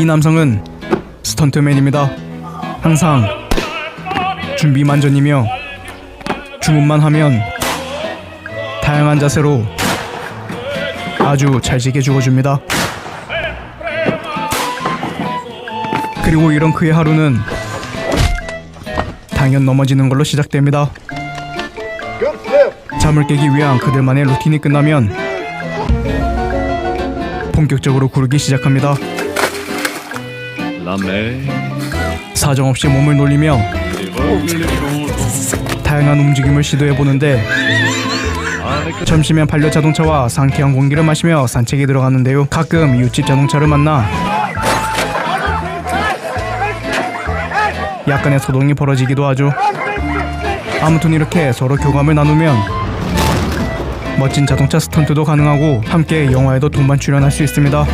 이 남성은 스턴트맨입니다. 항상 준비 만전이며 주문만 하면 다양한 자세로 아주 잘지게 죽어줍니다. 그리고 이런 그의 하루는 당연 넘어지는 걸로 시작됩니다. 잠을 깨기 위한 그들만의 루틴이 끝나면 본격적으로 구르기 시작합니다. 사정없이 몸을 놀리며 다양한 움직임을 시도해 보는데 점심엔 반려 자동차와 상쾌한 공기를 마시며 산책에 들어가는데요. 가끔 이웃집 자동차를 만나 약간의 소동이 벌어지기도 하죠. 아무튼 이렇게 서로 교감을 나누면 멋진 자동차 스턴트도 가능하고 함께 영화에도 동반 출연할 수 있습니다.